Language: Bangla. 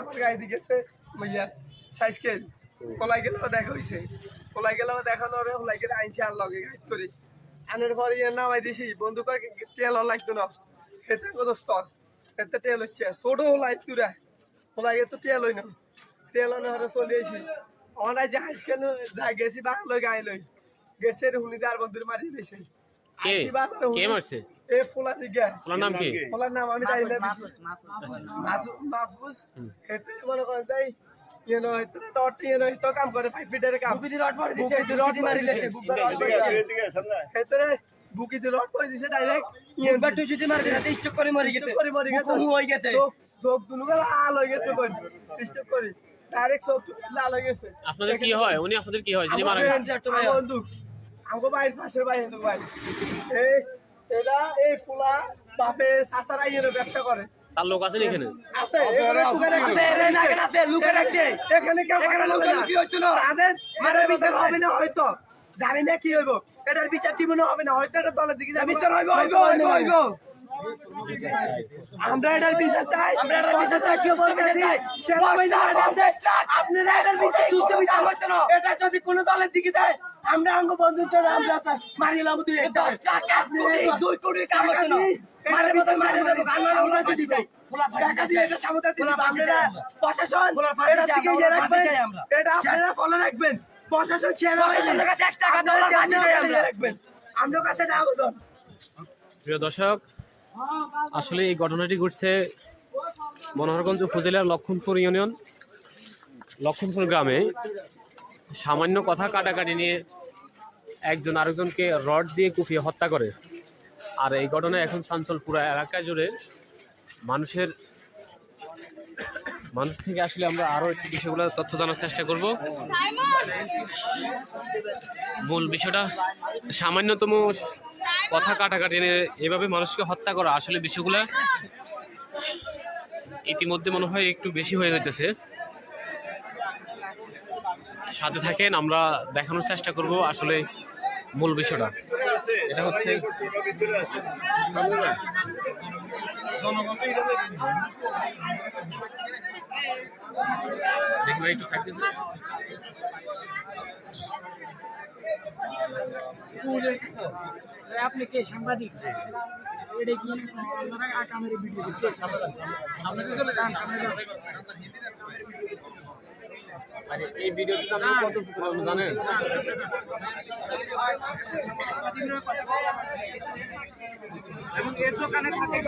আমার গায়ে দিয়ে গেছে ইয়া সাইকেল কলাই গেলেও দেখা হয়েছে কলাই গেলেও দেখানো রে কলাই গেলে আইনছে আর লগে গাইড করে। আনের পরে ইয়ে নামাই দিছি বন্ধু কয় তেল লাগতো না। কত স্তর খেতে তেল হচ্ছে। ছোট হলাই তুরা। কলাই গে তো তেল হই না। তেল না হারে চলে আইছি। অনাই যে হাইস্কেল যাই গেছি বাংলো গাই লই। গেছে হুনি আর বন্ধুর মারি দিয়েছে কে? কে মারছে? এ ফুলা দিকে ওনার নাম কি? ফুলার নাম আমি জানি না মাহফুজ হেতে মনে করেন তাই নয় তো টট নয় তো কাম করে ফাইভ ফিটের কাম। রড মারি দিছে বুকি দি রড মারি দিছে বুকি দিছে। রড দিছে ডাইরেক্ট যদি মার দিনা স্টক করে মরে গেছে করে মরে গেছে বুকু হয়ে গেছে চোখ- গেল হয়ে গেছে কোন স্টপ করে। ডাইরেক্ট চোখ লাল হয়ে গেছে। আপনাদের কি হয়? উনি আপনাদের কি হয়? যিনি মারা আমগো বাইর পাশের ভাই এই এই ফুলা বাপে সাসারা ব্যবসা করে। তার লোক আছেন এখানে? আছে এখানে আছে, আছে, আছে, লুকে রাখছে। এখানে কেউ এখানে কথা বলে লুকে না। লুকি হইতো না। তাদের মারের বিচার বিচার হবে না হয়তো। জানি না কি হইব। এটার বিচার জীবনে হবে না। হয়তো এটা দলের দিকে বিচার হইব হইব হইব হইব। আমরা এটার বিচার চাই। আমরা এটার বিচার চাই, সুস্থ বিচার চাই। আপনারা এটার বিচার সুস্থ বিচার হইতো না। এটা যদি কোনো দলের দিকে যায় আমরা আঙ্গ জন্য আমরা তা মারিলাম দুই একটা দশ টাকা দুই কোটি কাম হতো না মতো মারে দেবো আমরা আমরা দিতে খোলা টাকা দিয়ে এটা সামুদ্রে দিতে আপনারা প্রশাসন দিকে ইয়ে রাখবেন। এটা আপনারা ফলো রাখবেন। প্রশাসন সেনাবাহিনী প্রশাসনের কাছে এক টাকা আপনারা দেওয়ার আমরা। রাখবেন। আমরা। কাছে এটা আবেদন প্রিয় দর্শক আসলে এই ঘটনাটি ঘটছে মনোহরগঞ্জ উপজেলার লক্ষণপুর ইউনিয়ন লক্ষণপুর গ্রামে। সামান্য কথা কাটাকাটি নিয়ে একজন আরেকজনকে রড দিয়ে কুপিয়ে হত্যা করে। আর এই ঘটনায় এখন চাঞ্চল পুরো এলাকা জুড়ে। মানুষের, মানুষ থেকে আসলে আমরা আরও একটু বিষয়গুলো তথ্য জানার চেষ্টা করব। মূল বিষয়টা, সামান্যতম কথা কাটাকাটি নিয়ে এভাবে মানুষকে হত্যা করা আসলে বিষয়গুলো ইতিমধ্যে মনে হয় একটু বেশি হয়ে যাইতেছে। সাথে থাকেন আমরা দেখানোর চেষ্টা করব আসলে মূল বিষয়টা। এটা হচ্ছে আপনি কে? সাংবাদিক? এটা কি? আকামের ভিডিও আরে এই ভিডিওতে আপনি কত জানেন? এবং এর দোকানে থাকে